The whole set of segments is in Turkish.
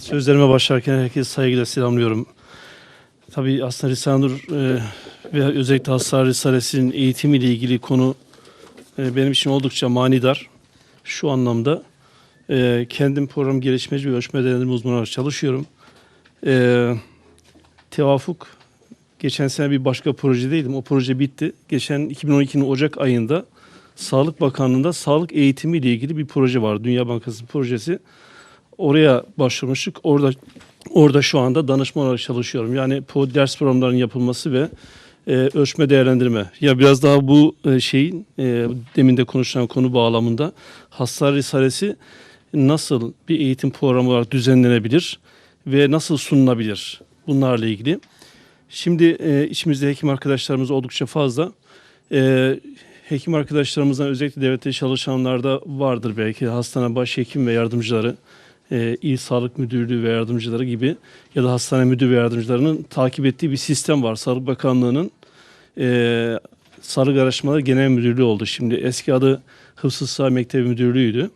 Sözlerime başlarken herkese saygıyla selamlıyorum. Tabii aslında Risale-i Nur e, ve özellikle Hastane Risalesi'nin eğitimiyle ilgili konu e, benim için oldukça manidar. Şu anlamda e, kendim program gelişmeci ve ölçme denetimi uzmanı olarak çalışıyorum. E, tevafuk geçen sene bir başka projedeydim. O proje bitti. Geçen 2012'nin Ocak ayında Sağlık Bakanlığı'nda sağlık eğitimi ile ilgili bir proje var. Dünya Bankası projesi. Oraya başvurmuştuk. Orada orada şu anda danışman olarak çalışıyorum. Yani bu ders programlarının yapılması ve e, ölçme değerlendirme. Ya biraz daha bu e, şeyin e, demin de konuşulan konu bağlamında hastane risalesi nasıl bir eğitim programı olarak düzenlenebilir ve nasıl sunulabilir bunlarla ilgili. Şimdi e, içimizde hekim arkadaşlarımız oldukça fazla. E, hekim arkadaşlarımızdan özellikle devlette çalışanlarda vardır belki hastane başhekim ve yardımcıları, e, il sağlık müdürlüğü ve yardımcıları gibi ya da hastane müdür ve yardımcılarının takip ettiği bir sistem var. Sağlık Bakanlığı'nın e, Sağlık Araştırmaları Genel Müdürlüğü oldu. Şimdi eski adı Hıfzı Sağ Mektebi Müdürlüğü'ydü.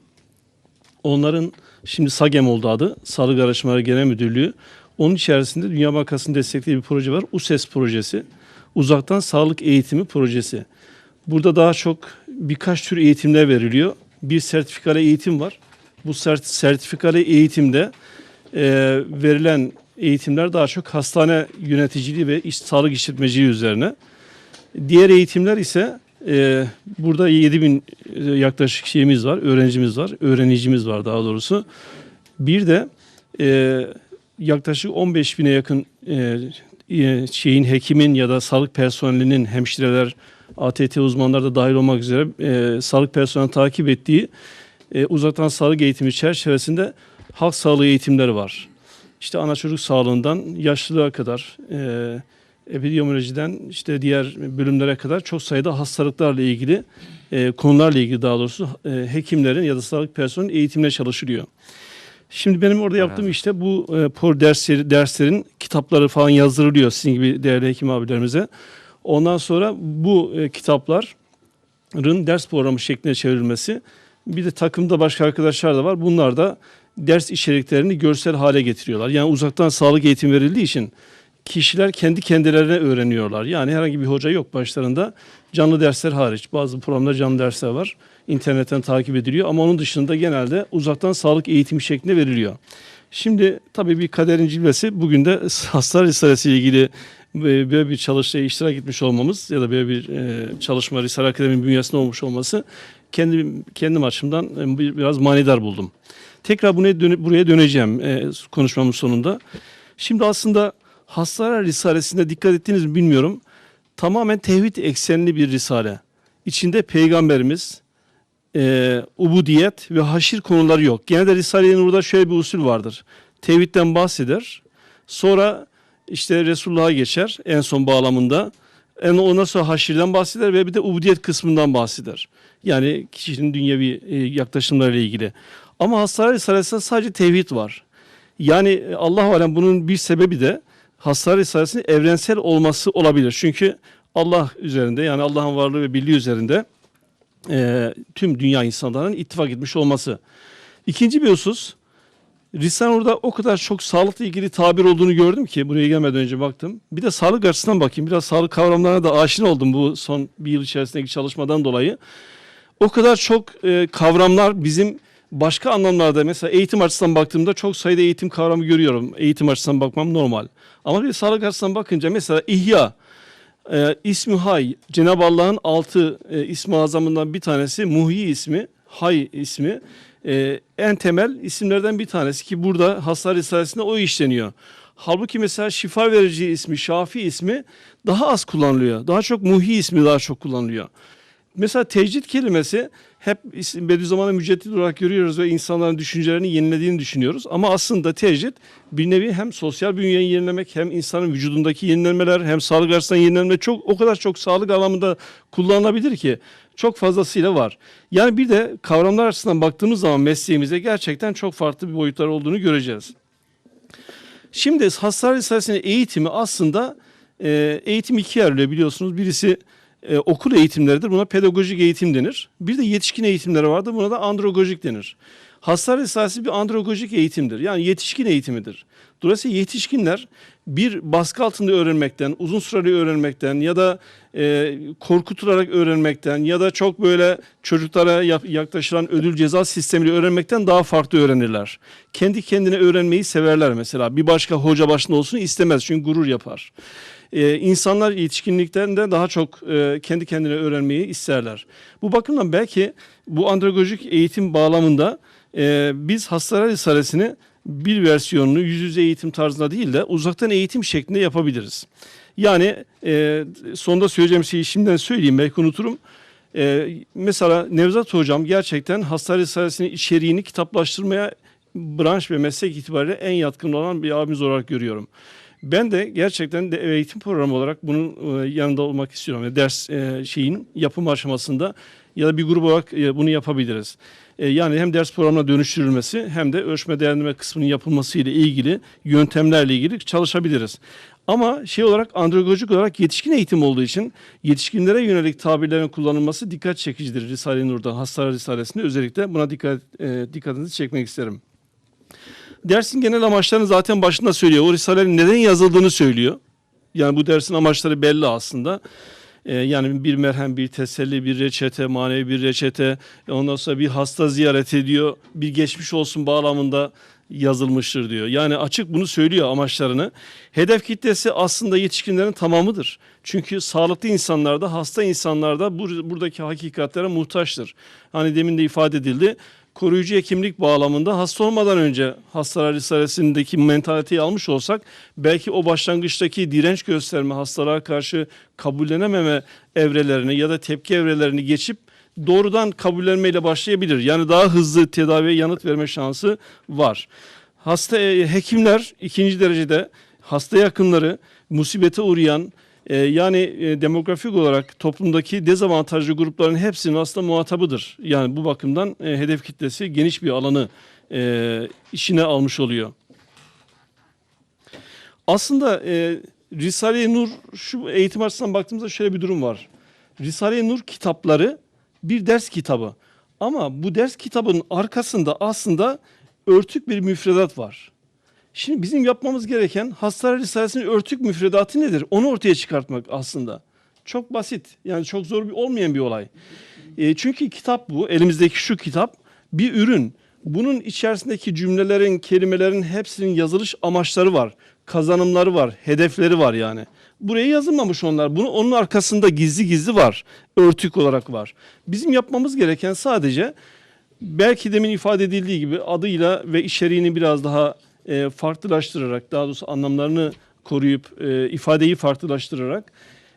Onların şimdi SAGEM oldu adı. Sağlık Araştırmaları Genel Müdürlüğü. Onun içerisinde Dünya Bankası'nın desteklediği bir proje var. USES projesi. Uzaktan Sağlık Eğitimi projesi. Burada daha çok birkaç tür eğitimler veriliyor. Bir sertifikalı eğitim var. Bu sert, sertifikalı eğitimde e, verilen eğitimler daha çok hastane yöneticiliği ve iş, sağlık işletmeciliği üzerine. Diğer eğitimler ise e, burada 7000 e, yaklaşık şeyimiz var, öğrencimiz var, öğrenicimiz var daha doğrusu. Bir de e, yaklaşık 15 bine yakın e, e, şeyin hekimin ya da sağlık personelinin hemşireler, ATT uzmanları da dahil olmak üzere e, sağlık personeli takip ettiği e, uzaktan sağlık eğitimi çerçevesinde halk sağlığı eğitimleri var. İşte ana çocuk sağlığından yaşlılığa kadar, e, epidemiyolojiden işte diğer bölümlere kadar çok sayıda hastalıklarla ilgili e, konularla ilgili daha doğrusu e, hekimlerin ya da sağlık personelinin eğitimine çalışılıyor. Şimdi benim orada yaptığım işte bu e, por dersleri, derslerin kitapları falan yazdırılıyor sizin gibi değerli hekim abilerimize. Ondan sonra bu e, kitapların ders programı şeklinde çevrilmesi. Bir de takımda başka arkadaşlar da var. Bunlar da ders içeriklerini görsel hale getiriyorlar. Yani uzaktan sağlık eğitim verildiği için kişiler kendi kendilerine öğreniyorlar. Yani herhangi bir hoca yok başlarında. Canlı dersler hariç. Bazı programda canlı dersler var. İnternetten takip ediliyor ama onun dışında genelde uzaktan sağlık eğitimi şeklinde veriliyor. Şimdi tabii bir kaderin cilvesi bugün de hastane risalesi ile ilgili böyle bir çalışmaya iştirak etmiş olmamız ya da böyle bir e, çalışma Risale Akademi'nin bünyesinde olmuş olması kendim, kendim açımdan e, bir- biraz manidar buldum. Tekrar buraya, döne- buraya döneceğim e, konuşmamın sonunda. Şimdi aslında Hastane Risalesi'nde dikkat ettiniz mi bilmiyorum. Tamamen tevhid eksenli bir risale. İçinde peygamberimiz, e, ubudiyet ve haşir konuları yok. Genelde Risale-i Nur'da şöyle bir usul vardır. Tevhidden bahseder. Sonra işte Resulullah'a geçer en son bağlamında. En ondan sonra haşirden bahseder ve bir de ubudiyet kısmından bahseder. Yani kişinin dünyevi e, yaklaşımlarıyla ilgili. Ama Hastane Risalesi'nde sadece tevhid var. Yani e, Allah alem bunun bir sebebi de Hastane Risalesi'nin evrensel olması olabilir. Çünkü Allah üzerinde yani Allah'ın varlığı ve birliği üzerinde e, tüm dünya insanlarının ittifak etmiş olması. İkinci bir husus, Risale orada o kadar çok sağlıkla ilgili tabir olduğunu gördüm ki buraya gelmeden önce baktım. Bir de sağlık açısından bakayım. Biraz sağlık kavramlarına da aşina oldum bu son bir yıl içerisindeki çalışmadan dolayı. O kadar çok e, kavramlar bizim başka anlamlarda mesela eğitim açısından baktığımda çok sayıda eğitim kavramı görüyorum. Eğitim açısından bakmam normal. Ama bir sağlık açısından bakınca mesela ihya, e, ismi Hay, Cenab-ı Allah'ın altı e, ismi azamından bir tanesi Muhyi ismi, Hay ismi. E, en temel isimlerden bir tanesi ki burada Hastane Risalesi'nde o işleniyor. Halbuki mesela şifa verici ismi, Şafi ismi daha az kullanılıyor. Daha çok Muhyi ismi daha çok kullanılıyor. Mesela tecrit kelimesi hep Bediüzzaman'ı müceddit olarak görüyoruz ve insanların düşüncelerini yenilediğini düşünüyoruz. Ama aslında tecrit bir nevi hem sosyal bünyeyi yenilemek hem insanın vücudundaki yenilenmeler hem sağlık açısından yenilenme çok o kadar çok sağlık alanında kullanılabilir ki çok fazlasıyla var. Yani bir de kavramlar açısından baktığımız zaman mesleğimize gerçekten çok farklı bir boyutlar olduğunu göreceğiz. Şimdi hastane risalesinin eğitimi aslında eğitim ikiye ayrılıyor biliyorsunuz. Birisi e, okul eğitimleridir. Buna pedagojik eğitim denir. Bir de yetişkin eğitimleri vardır. Buna da androlojik denir. Hastane Risalesi bir andragojik eğitimdir. Yani yetişkin eğitimidir. Dolayısıyla yetişkinler bir baskı altında öğrenmekten, uzun süreli öğrenmekten ya da e, korkutularak öğrenmekten ya da çok böyle çocuklara yaklaşılan ödül ceza sistemiyle öğrenmekten daha farklı öğrenirler. Kendi kendine öğrenmeyi severler mesela. Bir başka hoca başında olsun istemez çünkü gurur yapar. Ee, insanlar yetişkinlikten de daha çok e, kendi kendine öğrenmeyi isterler. Bu bakımdan belki bu andragojik eğitim bağlamında e, biz hastalar risalesini bir versiyonunu yüz yüze eğitim tarzında değil de uzaktan eğitim şeklinde yapabiliriz. Yani e, sonda söyleyeceğim şeyi şimdiden söyleyeyim belki unuturum. E, mesela Nevzat Hocam gerçekten hastane risalesinin içeriğini kitaplaştırmaya branş ve meslek itibariyle en yatkın olan bir abimiz olarak görüyorum. Ben de gerçekten de eğitim programı olarak bunun e, yanında olmak istiyorum. Yani ders e, şeyin yapım aşamasında ya da bir grup olarak e, bunu yapabiliriz. Yani hem ders programına dönüştürülmesi hem de ölçme değerlendirme kısmının yapılması ile ilgili yöntemlerle ilgili çalışabiliriz. Ama şey olarak andragojik olarak yetişkin eğitim olduğu için yetişkinlere yönelik tabirlerin kullanılması dikkat çekicidir Risale-i Nur'da, Hastane Risalesi'nde özellikle buna dikkat e, dikkatinizi çekmek isterim. Dersin genel amaçlarını zaten başında söylüyor. O Risale'nin neden yazıldığını söylüyor. Yani bu dersin amaçları belli aslında. Ee, yani bir merhem, bir teselli, bir reçete, manevi bir reçete. Ondan sonra bir hasta ziyaret ediyor. Bir geçmiş olsun bağlamında yazılmıştır diyor. Yani açık bunu söylüyor amaçlarını. Hedef kitlesi aslında yetişkinlerin tamamıdır. Çünkü sağlıklı insanlarda, hasta insanlarda bur- buradaki hakikatlere muhtaçtır. Hani demin de ifade edildi koruyucu hekimlik bağlamında hasta olmadan önce hastalar risalesindeki mentaliteyi almış olsak belki o başlangıçtaki direnç gösterme hastalığa karşı kabullenememe evrelerini ya da tepki evrelerini geçip doğrudan kabullenmeyle başlayabilir. Yani daha hızlı tedaviye yanıt verme şansı var. Hasta e, hekimler ikinci derecede hasta yakınları musibete uğrayan e, yani e, demografik olarak toplumdaki dezavantajlı grupların hepsinin aslında muhatabıdır. Yani bu bakımdan e, hedef kitlesi geniş bir alanı e, işine almış oluyor. Aslında e, Risale-i Nur şu eğitim açısından baktığımızda şöyle bir durum var. Risale-i Nur kitapları bir ders kitabı. Ama bu ders kitabının arkasında aslında örtük bir müfredat var. Şimdi bizim yapmamız gereken Hastane Risalesi'nin örtük müfredatı nedir? Onu ortaya çıkartmak aslında. Çok basit. Yani çok zor bir olmayan bir olay. E, çünkü kitap bu. Elimizdeki şu kitap bir ürün. Bunun içerisindeki cümlelerin, kelimelerin hepsinin yazılış amaçları var. Kazanımları var, hedefleri var yani. Buraya yazılmamış onlar. Bunu onun arkasında gizli gizli var. Örtük olarak var. Bizim yapmamız gereken sadece belki demin ifade edildiği gibi adıyla ve içeriğini biraz daha e, farklılaştırarak, daha doğrusu anlamlarını koruyup e, ifadeyi farklılaştırarak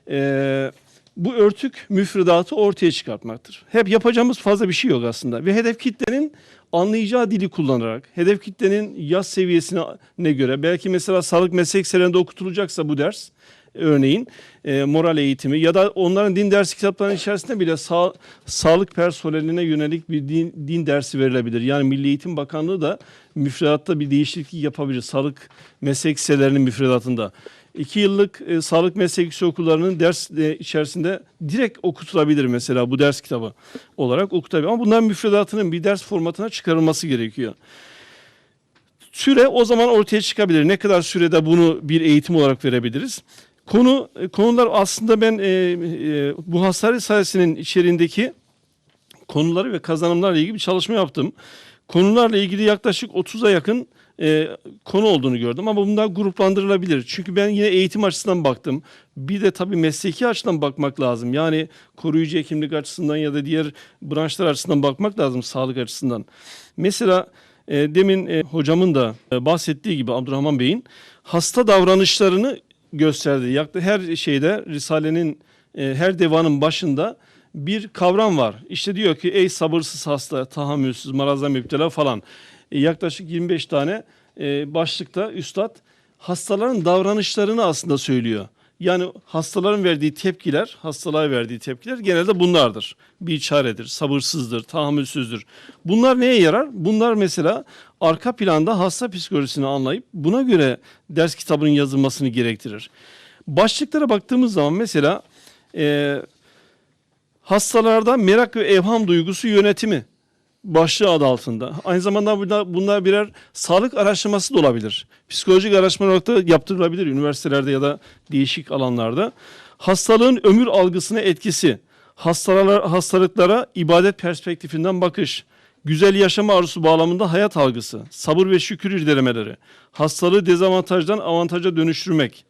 e, bu örtük müfredatı ortaya çıkartmaktır. Hep yapacağımız fazla bir şey yok aslında ve hedef kitlenin anlayacağı dili kullanarak, hedef kitlenin yaz seviyesine göre belki mesela sağlık meslek liselerinde okutulacaksa bu ders örneğin e, moral eğitimi ya da onların din dersi kitaplarının içerisinde bile sağ, sağlık personeline yönelik bir din, din dersi verilebilir. Yani Milli Eğitim Bakanlığı da müfredatta bir değişiklik yapabilir. Sağlık meslek liselerinin müfredatında. İki yıllık e, sağlık meslek yüksek okullarının ders e, içerisinde direkt okutulabilir mesela bu ders kitabı olarak okutabilir. Ama bunların müfredatının bir ders formatına çıkarılması gerekiyor. Süre o zaman ortaya çıkabilir. Ne kadar sürede bunu bir eğitim olarak verebiliriz? Konu konular aslında ben e, e, bu hastane risalesinin içeriğindeki konuları ve kazanımlarla ilgili bir çalışma yaptım. Konularla ilgili yaklaşık 30'a yakın e, konu olduğunu gördüm ama bunlar gruplandırılabilir. Çünkü ben yine eğitim açısından baktım. Bir de tabii mesleki açıdan bakmak lazım. Yani koruyucu hekimlik açısından ya da diğer branşlar açısından bakmak lazım sağlık açısından. Mesela e, demin e, hocamın da e, bahsettiği gibi Abdurrahman Bey'in hasta davranışlarını gösterdi. Yaklaşık her şeyde Risale'nin e, her devanın başında bir kavram var. İşte diyor ki ey sabırsız hasta, tahammülsüz, maraza müptela falan. E, yaklaşık 25 tane e, başlıkta üstad hastaların davranışlarını aslında söylüyor. Yani hastaların verdiği tepkiler, hastalığa verdiği tepkiler genelde bunlardır. Bir çaredir, sabırsızdır, tahammülsüzdür. Bunlar neye yarar? Bunlar mesela arka planda hasta psikolojisini anlayıp buna göre ders kitabının yazılmasını gerektirir. Başlıklara baktığımız zaman mesela e, hastalarda merak ve evham duygusu yönetimi başlığı adı altında. Aynı zamanda bunlar, birer sağlık araştırması da olabilir. Psikolojik araştırma olarak da yaptırılabilir üniversitelerde ya da değişik alanlarda. Hastalığın ömür algısına etkisi, hastalar, hastalıklara ibadet perspektifinden bakış, güzel yaşama arzusu bağlamında hayat algısı, sabır ve şükür irdelemeleri, hastalığı dezavantajdan avantaja dönüştürmek,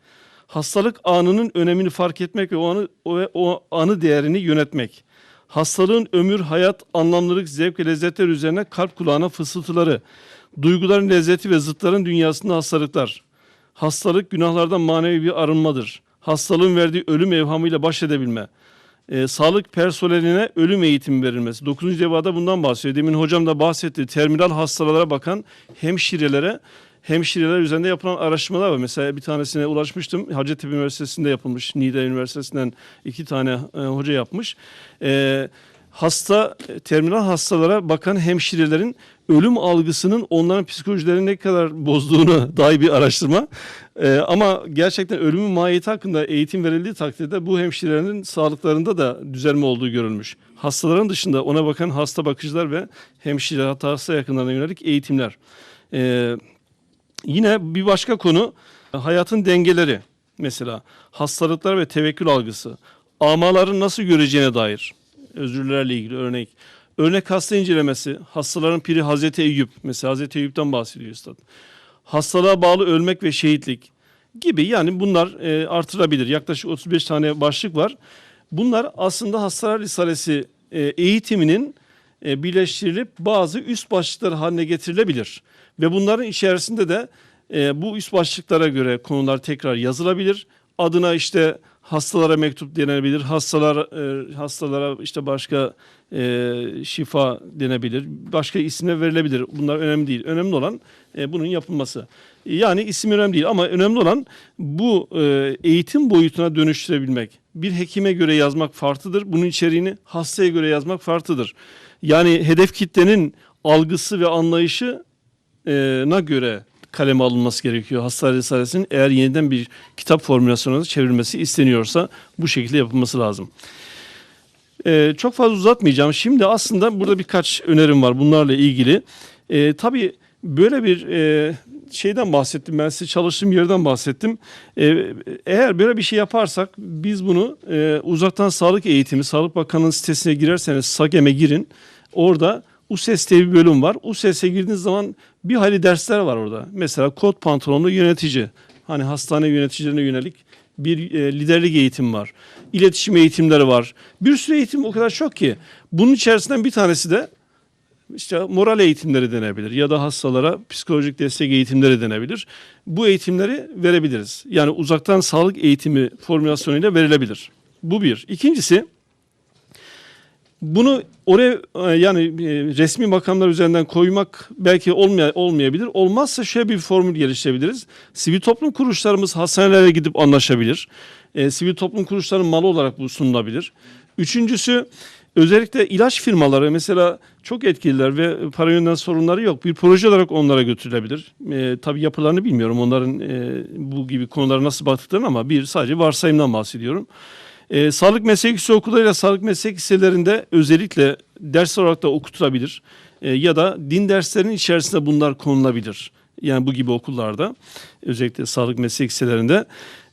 hastalık anının önemini fark etmek ve o anı, o, o anı değerini yönetmek, hastalığın ömür, hayat, anlamlılık, zevk ve lezzetler üzerine kalp kulağına fısıltıları, duyguların lezzeti ve zıtların dünyasında hastalıklar, hastalık günahlardan manevi bir arınmadır, hastalığın verdiği ölüm evhamıyla baş edebilme, e, sağlık personeline ölüm eğitimi verilmesi. 9. cevada bundan bahsediyor. Demin hocam da bahsetti. Terminal hastalara bakan hemşirelere hemşireler üzerinde yapılan araştırmalar var. Mesela bir tanesine ulaşmıştım. Hacettepe Üniversitesi'nde yapılmış. Niğde Üniversitesi'nden iki tane e, hoca yapmış. E, hasta terminal hastalara bakan hemşirelerin ölüm algısının onların psikolojilerini ne kadar bozduğunu dair bir araştırma. Ee, ama gerçekten ölümün mahiyeti hakkında eğitim verildiği takdirde bu hemşirelerin sağlıklarında da düzelme olduğu görülmüş. Hastaların dışında ona bakan hasta bakıcılar ve hemşire hasta yakınlarına yönelik eğitimler. Ee, yine bir başka konu hayatın dengeleri. Mesela hastalıklar ve tevekkül algısı. Amaların nasıl göreceğine dair özürlerle ilgili örnek. Örnek hasta incelemesi, hastaların piri Hazreti Eyüp. Mesela Hazreti Eyüp'ten bahsediyor üstad. Hastalığa bağlı ölmek ve şehitlik gibi yani bunlar e, artırabilir. Yaklaşık 35 tane başlık var. Bunlar aslında Hastalar Risalesi e, eğitiminin e, birleştirilip bazı üst başlıklar haline getirilebilir. Ve bunların içerisinde de e, bu üst başlıklara göre konular tekrar yazılabilir. Adına işte hastalara mektup denebilir. Hastalar e, hastalara işte başka e, şifa denebilir. Başka isimler verilebilir. Bunlar önemli değil. Önemli olan e, bunun yapılması. Yani isim önemli değil ama önemli olan bu e, eğitim boyutuna dönüştürebilmek. Bir hekime göre yazmak farklıdır. Bunun içeriğini hastaya göre yazmak farklıdır. Yani hedef kitlenin algısı ve anlayışına göre kaleme alınması gerekiyor. Hastane Risalesi'nin eğer yeniden bir kitap formülasyonuna çevrilmesi isteniyorsa bu şekilde yapılması lazım. Ee, çok fazla uzatmayacağım. Şimdi aslında burada birkaç önerim var bunlarla ilgili. Ee, tabii böyle bir e, şeyden bahsettim ben size çalıştığım yerden bahsettim. Ee, eğer böyle bir şey yaparsak biz bunu e, uzaktan sağlık eğitimi, Sağlık Bakanı'nın sitesine girerseniz SAGEM'e girin. Orada USES diye bir bölüm var. USES'e girdiğiniz zaman bir hayli dersler var orada. Mesela kot pantolonlu yönetici. Hani hastane yöneticilerine yönelik bir e, liderlik eğitim var. İletişim eğitimleri var. Bir sürü eğitim o kadar çok ki. Bunun içerisinden bir tanesi de işte moral eğitimleri denebilir ya da hastalara psikolojik destek eğitimleri denebilir. Bu eğitimleri verebiliriz. Yani uzaktan sağlık eğitimi formülasyonuyla verilebilir. Bu bir. İkincisi bunu oraya e, yani e, resmi makamlar üzerinden koymak belki olmaya, olmayabilir. Olmazsa şöyle bir formül geliştirebiliriz. Sivil toplum kuruluşlarımız hastanelere gidip anlaşabilir. E, sivil toplum kuruluşlarının malı olarak bu sunulabilir. Üçüncüsü özellikle ilaç firmaları mesela çok etkililer ve para yönden sorunları yok. Bir proje olarak onlara götürülebilir. E, tabii yapılarını bilmiyorum onların e, bu gibi konulara nasıl baktıklarını ama bir sadece varsayımdan bahsediyorum. E, sağlık meslek yüksek okullarıyla sağlık meslek liselerinde özellikle ders olarak da okutulabilir. E, ya da din derslerinin içerisinde bunlar konulabilir. Yani bu gibi okullarda özellikle sağlık meslek liselerinde.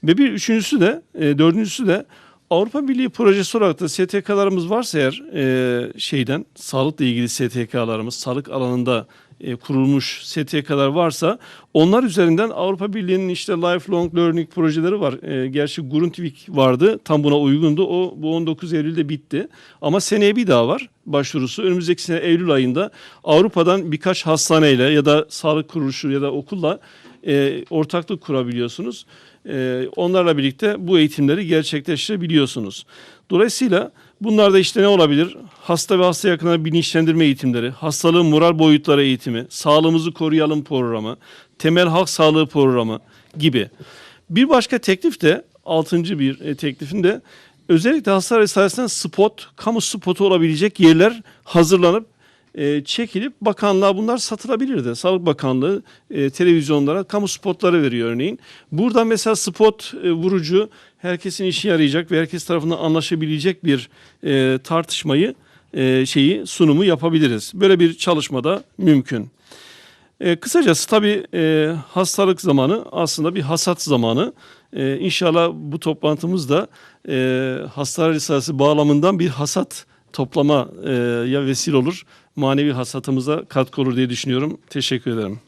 Ve bir üçüncüsü de e, dördüncüsü de Avrupa Birliği projesi olarak da STK'larımız varsa eğer e, şeyden sağlıkla ilgili STK'larımız sağlık alanında e, kurulmuş STK'lar varsa onlar üzerinden Avrupa Birliği'nin işte lifelong learning projeleri var. E, gerçi Grundtvig vardı. Tam buna uygundu. O bu 19 Eylül'de bitti. Ama seneye bir daha var başvurusu. Önümüzdeki sene Eylül ayında Avrupa'dan birkaç hastaneyle ya da sağlık kuruluşu ya da okulla e, ortaklık kurabiliyorsunuz. E, onlarla birlikte bu eğitimleri gerçekleştirebiliyorsunuz. Dolayısıyla bunlarda işte ne olabilir? Hasta ve hasta yakınları bilinçlendirme eğitimleri, hastalığın moral boyutları eğitimi, sağlığımızı koruyalım programı, temel halk sağlığı programı gibi. Bir başka teklif de altıncı bir e, teklifin de özellikle hastane risalesinden spot, kamu spotu olabilecek yerler hazırlanıp e, çekilip bakanlığa bunlar satılabilirdi. Sağlık Bakanlığı e, televizyonlara kamu spotları veriyor örneğin. Burada mesela spot e, vurucu herkesin işe yarayacak ve herkes tarafından anlaşabilecek bir e, tartışmayı e, şeyi sunumu yapabiliriz. Böyle bir çalışmada mümkün. E, kısacası tabii e, hastalık zamanı aslında bir hasat zamanı. E, inşallah bu toplantımız da e, hastane risalesi bağlamından bir hasat toplama e, ya vesile olur. Manevi hasatımıza katkı olur diye düşünüyorum. Teşekkür ederim.